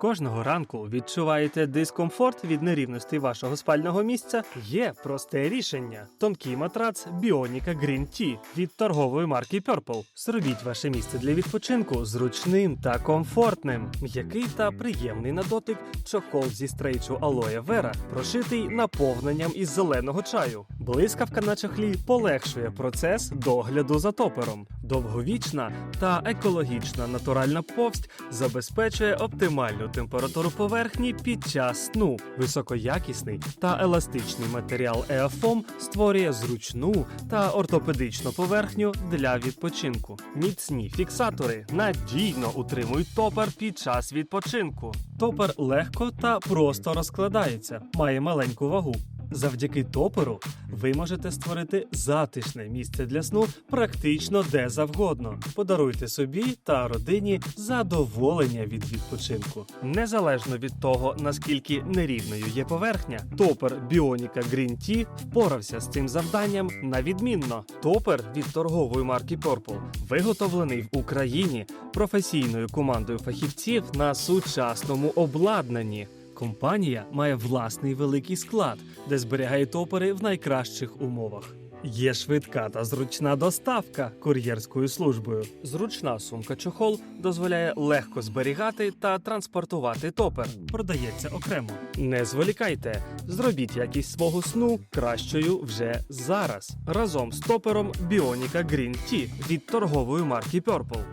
Кожного ранку відчуваєте дискомфорт від нерівностей вашого спального місця? Є просте рішення: тонкий матрац Bionica Green Tea від торгової марки Purple. Зробіть ваше місце для відпочинку зручним та комфортним. М'який та приємний на дотик чохол зі стрейчу алоє вера, прошитий наповненням із зеленого чаю. Блискавка на чохлі полегшує процес догляду за топером. Довговічна та екологічна натуральна повсть забезпечує оптимальну температуру поверхні під час сну. Високоякісний та еластичний матеріал EAFOAM створює зручну та ортопедичну поверхню для відпочинку. Міцні фіксатори надійно утримують топер під час відпочинку. Топер легко та просто розкладається, має маленьку вагу. Завдяки топеру ви можете створити затишне місце для сну практично де завгодно. Подаруйте собі та родині задоволення від відпочинку. Незалежно від того, наскільки нерівною є поверхня, топер Bionica Green Tea впорався з цим завданням на відмінно. Топер від торгової марки Purple виготовлений в Україні професійною командою фахівців на сучасному обладнанні. Компанія має власний великий склад, де зберігає топери в найкращих умовах. Є швидка та зручна доставка кур'єрською службою. Зручна сумка чохол дозволяє легко зберігати та транспортувати топер. Продається окремо. Не зволікайте, зробіть якість свого сну кращою вже зараз. Разом з топером Bionica Green Tea від торгової марки Purple.